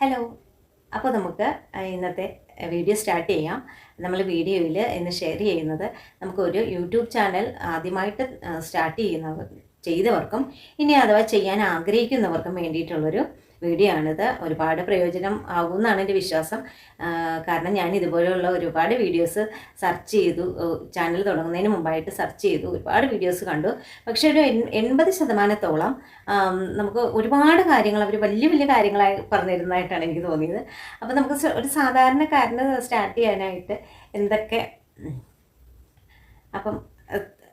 Hello അപ്പോൾ നമുക്ക് ഇന്നത്തെ വീഡിയോ സ്റ്റാർട്ട് ചെയ്യാം. നമ്മൾ വീഡിയോയിൽ ഇന്ന് ഷെയർ ചെയ്യുന്നത് നമുക്കൊരു യൂട്യൂബ് ചാനൽ ആദ്യമായിട്ട് സ്റ്റാർട്ട് ചെയ്യുന്നവർ ചെയ്തവർക്കും ഇനി അഥവാ ചെയ്യാൻ ആഗ്രഹിക്കുന്നവർക്കും വേണ്ടിയിട്ടുള്ളൊരു വീഡിയോ ആണിത് ഒരുപാട് പ്രയോജനം ആകുമെന്നാണ് എന്റെ വിശ്വാസം. കാരണം ഞാൻ ഇതുപോലെയുള്ള ഒരുപാട് വീഡിയോസ് സെർച്ച് ചെയ്തു. ചാനൽ തുടങ്ങുന്നതിന് മുമ്പായിട്ട് സെർച്ച് ചെയ്തു. ഒരുപാട് വീഡിയോസ് കണ്ടു. പക്ഷേ ഒരു എൺ- എൺപത് ശതമാനത്തോളം നമുക്ക് ഒരുപാട് കാര്യങ്ങൾ അവർ വലിയ വലിയ കാര്യങ്ങളായി പറഞ്ഞിരുന്നതായിട്ടാണ് എനിക്ക് തോന്നിയത്. അപ്പോൾ നമുക്ക് ഒരു സാധാരണക്കാരന് സ്റ്റാർട്ട് ചെയ്യാനായിട്ട് എന്തൊക്കെ അപ്പം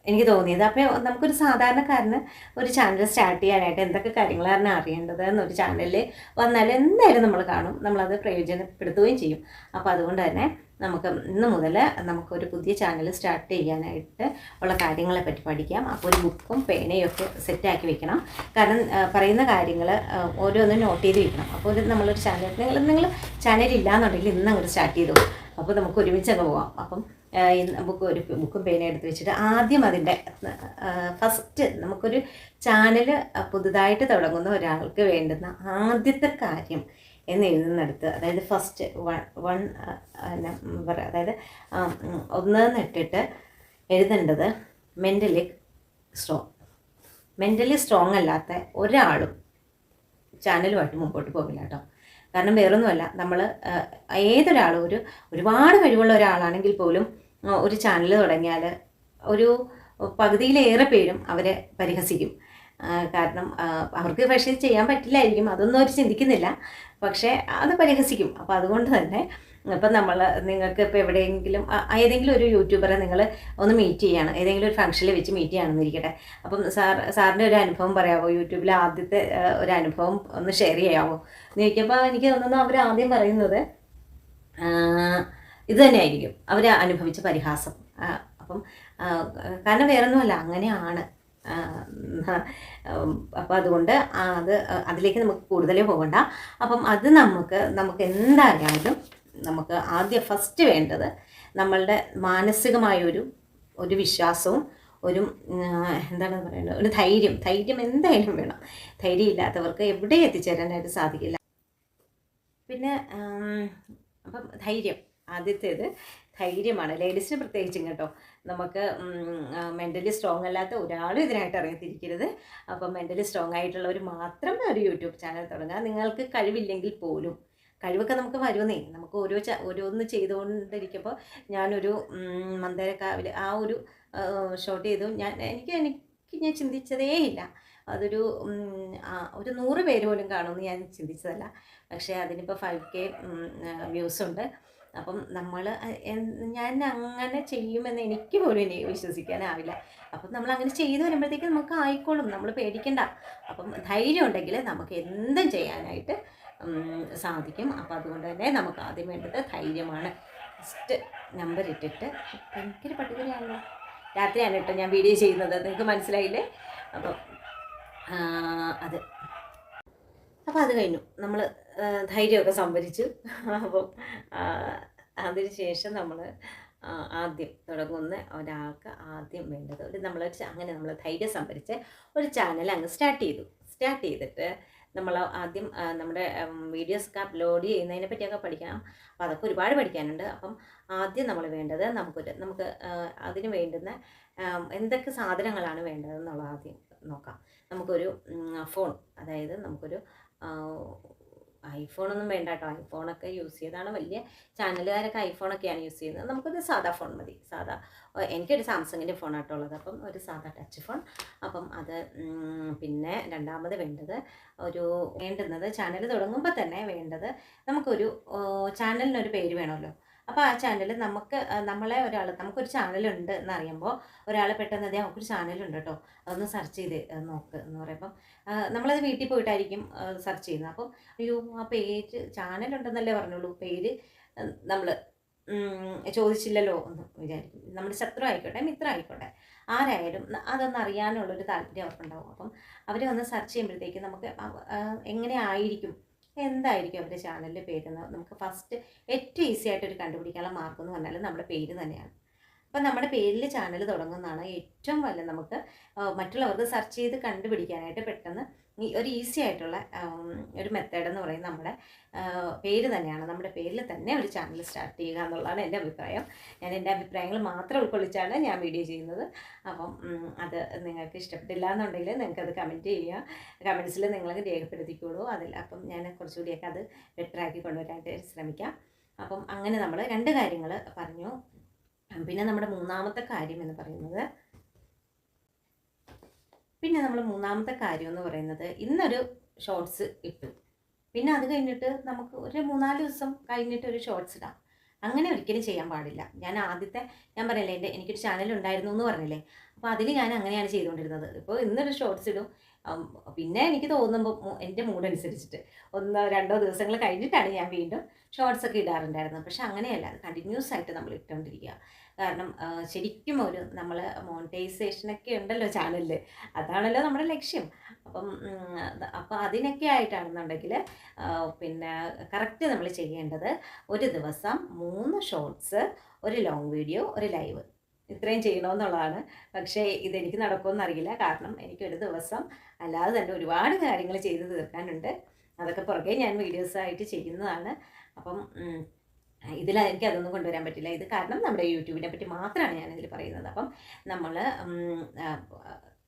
എനിക്ക് തോന്നിയത്. അപ്പോൾ നമുക്കൊരു സാധാരണക്കാരന് ഒരു ചാനൽ സ്റ്റാർട്ട് ചെയ്യാനായിട്ട് എന്തൊക്കെ കാര്യങ്ങളാണ് അറിയേണ്ടത് എന്നൊരു ചാനലിൽ വന്നാൽ എന്തായാലും നമ്മൾ കാണും. നമ്മളത് പ്രയോജനപ്പെടുത്തുകയും ചെയ്യും. അപ്പോൾ അതുകൊണ്ട് തന്നെ നമുക്ക് ഇന്ന് മുതൽ നമുക്കൊരു പുതിയ ചാനൽ സ്റ്റാർട്ട് ചെയ്യാനായിട്ട് ഉള്ള കാര്യങ്ങളെ പറ്റി പഠിക്കാം. അപ്പോൾ ഒരു ബുക്കും പേനയും ഒക്കെ സെറ്റാക്കി വെക്കണം. കാരണം പറയുന്ന കാര്യങ്ങൾ ഓരോന്നും നോട്ട് ചെയ്ത് വെക്കണം. അപ്പോൾ ഒരു നമ്മളൊരു ചാനൽ നിങ്ങൾ നിങ്ങൾ ചാനൽ ഇല്ലാന്നുണ്ടെങ്കിൽ ഇന്ന് അങ്ങോട്ട് സ്റ്റാർട്ട് ചെയ്തു അപ്പോൾ നമുക്ക് ഒരുമിച്ച് അങ്ങ് പോകാം അപ്പം ബുക്ക് ഒരു ബുക്കും പേന എടുത്ത് വെച്ചിട്ട് ആദ്യം അതിന്റെ ഫസ്റ്റ് നമുക്കൊരു ചാനൽ പുതുതായിട്ട് തുടങ്ങുന്ന ഒരാൾക്ക് വേണ്ടുന്ന ആദ്യത്തെ കാര്യം എന്ന് എഴുതുന്നിടത്ത് അതായത് ഫസ്റ്റ് വൺ വൺ നമ്പർ അതായത് ഒന്ന് ഇട്ടിട്ട് എഴുതേണ്ടത് മെന്റലി സ്ട്രോങ് മെന്റലി സ്ട്രോങ് അല്ലാത്ത ഒരാളും ചാനലുമായിട്ട് മുമ്പോട്ട് പോകില്ല കേട്ടോ. കാരണം വേറൊന്നുമല്ല നമ്മൾ ഏതൊരാളും ഒരു ഒരുപാട് കഴിവുള്ള ഒരാളാണെങ്കിൽ പോലും ഒരു ചാനൽ തുടങ്ങിയാൽ ഒരു പകുതിയിലേറെ പേരും അവരെ പരിഹസിക്കും. കാരണം അവർക്ക് പക്ഷേ ചെയ്യാൻ പറ്റില്ലായിരിക്കും. അതൊന്നും അവർ ചിന്തിക്കുന്നില്ല. പക്ഷേ അത് പരിഹസിക്കും. അപ്പോൾ അതുകൊണ്ട് തന്നെ ഇപ്പം നമ്മൾ നിങ്ങൾക്ക് ഇപ്പോൾ എവിടെയെങ്കിലും ഏതെങ്കിലും ഒരു യൂട്യൂബറെ നിങ്ങൾ ഒന്ന് മീറ്റ് ചെയ്യാണ്. ഏതെങ്കിലും ഒരു ഫംഗ്ഷനിൽ വെച്ച് മീറ്റ് ചെയ്യണമെന്നിരിക്കട്ടെ. അപ്പം സാർ സാറിന്റെ ഒരു അനുഭവം പറയാമോ യൂട്യൂബിലെ ആദ്യത്തെ ഒരു അനുഭവം ഒന്ന് ഷെയർ ചെയ്യാമോ എന്ന് ചോദിക്കുമ്പോൾ എനിക്ക് തോന്നുന്നു അവർ ആദ്യം പറയുന്നത് ഇത് തന്നെയായിരിക്കും അവർ അനുഭവിച്ച പരിഹാസം. അപ്പം കാരണം വേറൊന്നുമല്ല അങ്ങനെയാണ്. അപ്പോൾ അതുകൊണ്ട് അത് അതിലേക്ക് നമുക്ക് കൂടുതലേ പോകണ്ട. അപ്പം അത് നമുക്ക് നമുക്ക് എന്തായാലും നമുക്ക് ആദ്യം ഫസ്റ്റ് വേണ്ടത് നമ്മളുടെ മാനസികമായൊരു ഒരു വിശ്വാസവും ഒരു എന്താണ് പറയുന്നത് ഒരു ധൈര്യം. ധൈര്യം എന്തായാലും വേണം. ധൈര്യം ഇല്ലാത്തവർക്ക് എവിടെ എത്തിച്ചേരാനായിട്ട് സാധിക്കില്ല. പിന്നെ അപ്പം ധൈര്യം. ആദ്യത്തേത് ധൈര്യമാണ്. ലേഡീസിന് പ്രത്യേകിച്ചും കേട്ടോ. നമുക്ക് മെന്റലി സ്ട്രോങ് അല്ലാത്ത ഒരാളും ഇതിനായിട്ട് ഇറങ്ങിത്തിരിക്കരുത്. അപ്പം മെന്റലി സ്ട്രോങ് ആയിട്ടുള്ളവർ മാത്രം ഒരു യൂട്യൂബ് ചാനൽ തുടങ്ങുക നിങ്ങൾക്ക് കഴിവില്ലെങ്കിൽ പോലും. കഴിവൊക്കെ നമുക്ക് വരുന്നേ. നമുക്ക് ഓരോ ഓരോന്ന് ചെയ്തുകൊണ്ടിരിക്കുമ്പോൾ ഞാനൊരു മന്ദരക്കാവിൽ ആ ഒരു ഷോട്ട് ചെയ്തു. ഞാൻ എനിക്ക് എനിക്ക് ഞാൻ ചിന്തിച്ചതേ ഇല്ല. അതൊരു ഒരു നൂറ് പേര് പോലും കാണുമെന്ന് ഞാൻ ചിന്തിച്ചതല്ല. പക്ഷേ അതിനിപ്പോൾ ഫൈവ് കെ വ്യൂസ് ഉണ്ട്. അപ്പം നമ്മൾ ഞാൻ അങ്ങനെ ചെയ്യുമെന്ന് എനിക്ക് പോലും വിശ്വസിക്കാനാവില്ല. അപ്പം നമ്മൾ അങ്ങനെ ചെയ്തു വരുമ്പോഴത്തേക്കും നമുക്ക് ആയിക്കോളും നമ്മൾ പേടിക്കണ്ട. അപ്പം ധൈര്യം ഉണ്ടെങ്കിൽ നമുക്ക് എന്തും ചെയ്യാനായിട്ട് സാധിക്കും. അപ്പം അതുകൊണ്ട് തന്നെ നമുക്ക് ആദ്യം വേണ്ടത് ധൈര്യമാണ്. ഫസ്റ്റ് നമ്പർ ഇട്ടിട്ട് ഭയങ്കര പട്ടികയാണല്ലോ രാത്രിയാണ് കേട്ടോ ഞാൻ വീഡിയോ ചെയ്യുന്നത്. നിങ്ങൾക്ക് മനസ്സിലായില്ലേ? അപ്പം അത്. അപ്പോൾ അത് കഴിഞ്ഞു. നമ്മൾ ധൈര്യമൊക്കെ സംഭരിച്ചു. അപ്പം അതിന് ശേഷം നമ്മൾ ആദ്യം തുടങ്ങുന്ന ഒരാൾക്ക് ആദ്യം വേണ്ടത് ഒരു നമ്മൾ അങ്ങനെ നമ്മൾ ധൈര്യം സംഭരിച്ച് ഒരു ചാനൽ അങ്ങ് സ്റ്റാർട്ട് ചെയ്തു. സ്റ്റാർട്ട് ചെയ്തിട്ട് നമ്മൾ ആദ്യം നമ്മുടെ വീഡിയോസൊക്കെ അപ്ലോഡ് ചെയ്യുന്നതിനെ പറ്റിയൊക്കെ പഠിക്കണം. അപ്പോൾ അതൊക്കെ ഒരുപാട് പഠിക്കാനുണ്ട്. അപ്പം ആദ്യം നമ്മൾ വേണ്ടത് നമുക്കൊരു നമുക്ക് അതിന് വേണ്ടുന്ന എന്തൊക്കെ സാധനങ്ങളാണ് വേണ്ടതെന്നുള്ള ആദ്യം നോക്കാം. നമുക്കൊരു ഫോൺ അതായത് നമുക്കൊരു ഐഫോണൊന്നും വേണ്ട കേട്ടോ ഐഫോണൊക്കെ യൂസ് ചെയ്താണ് വലിയ ചാനലുകാരൊക്കെ ഐഫോണൊക്കെയാണ് യൂസ് ചെയ്യുന്നത്. നമുക്കൊരു സാധാ ഫോൺ മതി. സാധാ എനിക്കൊരു സാംസങ്ങിന്റെ ഫോണാട്ടോ ഉള്ളത്. അപ്പം ഒരു സാധാ ടച്ച് ഫോൺ അപ്പം അത് പിന്നെ രണ്ടാമത് വേണ്ടത് ഒരു വേണ്ടുന്നത് ചാനൽ തുടങ്ങുമ്പോൾ തന്നെ വേണ്ടത് നമുക്കൊരു ചാനലിനൊരു പേര് വേണമല്ലോ. അപ്പോൾ ആ ചാനൽ നമുക്ക് നമ്മളെ ഒരാൾ നമുക്കൊരു ചാനലുണ്ട് എന്നറിയുമ്പോൾ ഒരാൾ പെട്ടെന്ന് അതെ നമുക്കൊരു ചാനലുണ്ട് കേട്ടോ അതൊന്ന് സെർച്ച് ചെയ്ത് നോക്ക് എന്ന് പറയുമ്പം നമ്മളത് വീട്ടിൽ പോയിട്ടായിരിക്കും സെർച്ച് ചെയ്യുന്നത്. അപ്പം അയ്യോ ആ പേര് ചാനലുണ്ടെന്നല്ലേ പറഞ്ഞുള്ളൂ. പേര് നമ്മൾ ചോദിച്ചില്ലല്ലോ എന്ന് വിചാരിക്കും. നമ്മുടെ ശത്രു ആയിക്കോട്ടെ മിത്രം ആയിക്കോട്ടെ ആരായാലും അതൊന്ന് അറിയാനുള്ളൊരു താല്പര്യം അവർക്കുണ്ടാവും. അപ്പം അവർ വന്ന് സെർച്ച് ചെയ്യുമ്പോഴത്തേക്ക് നമുക്ക് എങ്ങനെ ആയിരിക്കും എന്തായിരിക്കും അവരുടെ ചാനലിന്റെ പേരെന്ന് നമുക്ക് ഫസ്റ്റ് ഏറ്റവും ഈസി ആയിട്ട് ഒരു കണ്ടുപിടിക്കാനുള്ള മാർക്കെന്ന് പറഞ്ഞാൽ നമ്മുടെ പേര് തന്നെയാണ്. അപ്പം നമ്മുടെ പേരിൽ ചാനൽ തുടങ്ങുന്നതാണ് ഏറ്റവും വല്ല നമുക്ക് മറ്റുള്ളവർക്ക് സെർച്ച് ചെയ്ത് കണ്ടുപിടിക്കാനായിട്ട് പെട്ടെന്ന് ഒരു ഈസി ആയിട്ടുള്ള ഒരു മെത്തേഡ് എന്ന് പറയുന്നത് നമ്മുടെ പേര് തന്നെയാണ്. നമ്മുടെ പേരിൽ തന്നെ ഒരു ചാനൽ സ്റ്റാർട്ട് ചെയ്യുക എന്നുള്ളതാണ് എന്റെ അഭിപ്രായം. ഞാൻ എന്റെ അഭിപ്രായങ്ങൾ മാത്രം ഉൾക്കൊള്ളിച്ചാണ് ഞാൻ വീഡിയോ ചെയ്യുന്നത്. അപ്പം അത് നിങ്ങൾക്ക് ഇഷ്ടപ്പെട്ടില്ല എന്നുണ്ടെങ്കിൽ നിങ്ങൾക്കത് കമന്റ് ചെയ്യുക. കമൻസിൽ നിങ്ങൾക്ക് രേഖപ്പെടുത്തിക്കോളൂ. അതിൽ അപ്പം ഞാൻ കുറച്ചുകൂടിയൊക്കെ അത് ബെറ്ററാക്കി കൊണ്ടുവരാനായിട്ട് ശ്രമിക്കാം. അപ്പം അങ്ങനെ നമ്മൾ രണ്ട് കാര്യങ്ങൾ പറഞ്ഞു. പിന്നെ നമ്മുടെ മൂന്നാമത്തെ കാര്യം എന്ന് പറയുന്നത് പിന്നെ നമ്മൾ മൂന്നാമത്തെ കാര്യം എന്ന് പറയുന്നത് ഇന്നൊരു ഷോർട്സ് ഇട്ടു. പിന്നെ അത് കഴിഞ്ഞിട്ട് നമുക്ക് ഒരു മൂന്നാൽ ദിവസം കഴിഞ്ഞിട്ട് ഒരു ഷോർട്സ് ഇടാം. അങ്ങനെ ഒരിക്കലും ചെയ്യാൻ പാടില്ല. ഞാൻ ആദ്യത്തെ ഞാൻ പറയല്ലേ എന്റെ എനിക്കൊരു ചാനൽ ഉണ്ടായിരുന്നു എന്ന് പറഞ്ഞില്ലേ? അപ്പോൾ അതിൽ ഞാൻ അങ്ങനെയാണ് ചെയ്തുകൊണ്ടിരുന്നത്. ഇപ്പോൾ ഇന്നൊരു ഷോർട്സ് ഇടും. പിന്നെ എനിക്ക് തോന്നുമ്പോൾ എന്റെ മൂഡ് അനുസരിച്ചിട്ട് ഒന്നോ രണ്ടോ ദിവസങ്ങൾ കഴിഞ്ഞിട്ടാണ് ഞാൻ വീണ്ടും ഷോർട്സ് ഒക്കെ ഇടാറുണ്ടായിരുന്നത്. പക്ഷെ അങ്ങനെയല്ല കണ്ടിന്യൂസ് ആയിട്ട് നമ്മൾ ഇട്ടുകൊണ്ടിരിക്കുക. കാരണം ശരിക്കും ഒരു നമ്മൾ മോണിറ്റൈസേഷനൊക്കെ ഉണ്ടല്ലോ ചാനലിൽ അതാണല്ലോ നമ്മുടെ ലക്ഷ്യം. അപ്പം അപ്പോൾ അതിനൊക്കെ ആയിട്ടാണെന്നുണ്ടെങ്കിൽ പിന്നെ കറക്റ്റ് നമ്മൾ ചെയ്യേണ്ടത് ഒരു ദിവസം മൂന്ന് ഷോർട്സ് ഒരു ലോങ് വീഡിയോ ഒരു ലൈവ് ഇത്രയും ചെയ്യണമെന്നുള്ളതാണ് പക്ഷേ ഇതെനിക്ക് നടക്കുമെന്ന് അറിയില്ല. കാരണം എനിക്കൊരു ദിവസം അല്ലാതെ തന്നെ ഒരുപാട് കാര്യങ്ങൾ ചെയ്ത് തീർക്കാനുണ്ട്. അതൊക്കെ പുറകെ ഞാൻ വീഡിയോസായിട്ട് ചെയ്യുന്നതാണ്. അപ്പം ഇതിൽ എനിക്ക് അതൊന്നും കൊണ്ടുവരാൻ പറ്റില്ല. ഇത് കാരണം നമ്മുടെ യൂട്യൂബിനെ പറ്റി മാത്രമാണ് ഞാനിതിൽ പറയുന്നത്. അപ്പം നമ്മൾ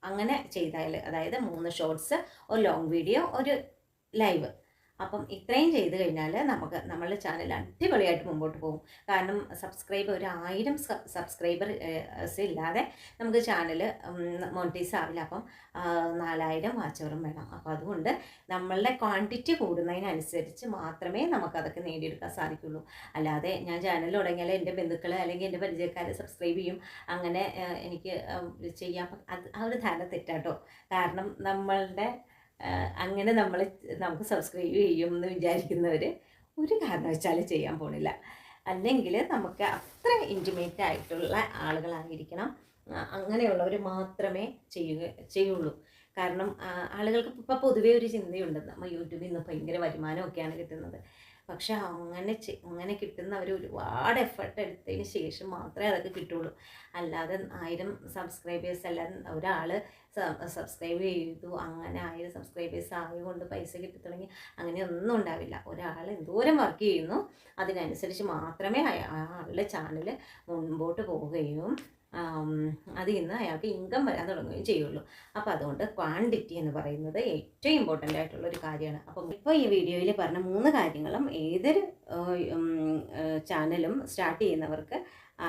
അങ്ങനെ ചെയ്താൽ അതായത് മൂന്ന് ഷോർട്സ് ഒരു ലോങ് വീഡിയോ ഒരു ലൈവ് അപ്പം ഇത്രയും ചെയ്ത് കഴിഞ്ഞാൽ നമുക്ക് നമ്മളുടെ ചാനൽ അടിപൊളിയായിട്ട് മുമ്പോട്ട് പോകും. കാരണം സബ്സ്ക്രൈബർ ഒരു ആയിരം സബ്സ്ക്രൈബർ ഇല്ലാതെ നമുക്ക് ചാനൽ മോണിറ്റൈസ് ആവില്ല. അപ്പം നാലായിരം വാച്ചവറും വേണം. അപ്പോൾ അതുകൊണ്ട് നമ്മളുടെ ക്വാണ്ടിറ്റി കൂടുന്നതിനനുസരിച്ച് മാത്രമേ നമുക്കതൊക്കെ നേടിയെടുക്കാൻ സാധിക്കുള്ളൂ. അല്ലാതെ ഞാൻ ചാനൽ തുടങ്ങിയാൽ എന്റെ ബന്ധുക്കൾ അല്ലെങ്കിൽ എന്റെ പരിചയക്കാർ സബ്സ്ക്രൈബ് ചെയ്യും. അങ്ങനെ എനിക്ക് ചെയ്യാം അത് ആ ഒരു ധാരണ തെറ്റാട്ടോ. കാരണം നമ്മളുടെ അങ്ങനെ നമ്മൾ നമുക്ക് സബ്സ്ക്രൈബ് ചെയ്യും എന്ന് വിചാരിക്കുന്നവർ ഒരു കാരണവശാലും ചെയ്യാൻ പോണില്ല. അല്ലെങ്കിൽ നമുക്ക് അത്ര ഇന്റിമേറ്റ് ആയിട്ടുള്ള ആളുകളായിരിക്കണം. അങ്ങനെയുള്ളവർ മാത്രമേ ചെയ്യുക ചെയ്യുള്ളൂ. കാരണം ആളുകൾക്ക് ഇപ്പോൾ പൊതുവേ ഒരു ചിന്തയുണ്ട്. നമ്മൾ യൂട്യൂബിൽ നിന്ന് ഭയങ്കര വരുമാനമൊക്കെയാണ് കിട്ടുന്നത്. പക്ഷെ അങ്ങനെ അങ്ങനെ കിട്ടുന്നവർ ഒരുപാട് എഫർട്ട് എടുത്തതിന് ശേഷം മാത്രമേ അതൊക്കെ കിട്ടുള്ളൂ. അല്ലാതെ ആയിരം സബ്സ്ക്രൈബേഴ്സ് അല്ലാതെ ഒരാൾ സബ്സ്ക്രൈബ് ചെയ്തു അങ്ങനെ ആയിരം സബ്സ്ക്രൈബേഴ്സ് ആയതുകൊണ്ട് പൈസ കിട്ടി തുടങ്ങി അങ്ങനെ ഒന്നും ഉണ്ടാവില്ല. ഒരാൾ എന്തോരം വർക്ക് ചെയ്യുന്നു അതിനനുസരിച്ച് മാത്രമേ ആ ആളുടെ ചാനൽ മുൻപോട്ട് പോവുകയും അതിൽ നിന്ന് അയാൾക്ക് ഇൻകം വരാൻ തുടങ്ങുകയും ചെയ്യുള്ളൂ. അപ്പോൾ അതുകൊണ്ട് ക്വാണ്ടിറ്റി എന്ന് പറയുന്നത് ഏറ്റവും ഇമ്പോർട്ടന്റ് ആയിട്ടുള്ള ഒരു കാര്യമാണ്. അപ്പം ഇപ്പോൾ ഈ വീഡിയോയിൽ പറഞ്ഞ മൂന്ന് കാര്യങ്ങളും ഏതൊരു ചാനലും സ്റ്റാർട്ട് ചെയ്യുന്നവർക്ക്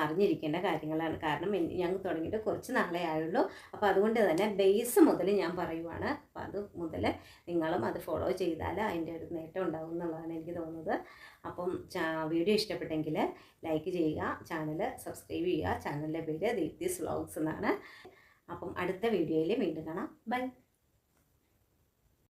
അറിഞ്ഞിരിക്കേണ്ട കാര്യങ്ങളാണ്. കാരണം ഞങ്ങൾ തുടങ്ങിയിട്ട് കുറച്ച് നാളെ ആയുള്ളൂ. അപ്പോൾ അതുകൊണ്ട് തന്നെ ബേസ് മുതൽ ഞാൻ പറയുവാണ്. അപ്പോൾ അത് മുതൽ നിങ്ങളും അത് ഫോളോ ചെയ്താൽ അതിന്റെ ഒരു നേട്ടം ഉണ്ടാവും എന്നുള്ളതാണ് എനിക്ക് തോന്നുന്നത്. അപ്പം വീഡിയോ ഇഷ്ടപ്പെട്ടെങ്കിൽ ലൈക്ക് ചെയ്യുക ചാനൽ സബ്സ്ക്രൈബ് ചെയ്യുക. ചാനലിന്റെ പേര് ദീപ്തിസ് വ്ളോഗ്സ് എന്നാണ്. അപ്പം അടുത്ത വീഡിയോയിൽ വീണ്ടും കാണാം. ബൈ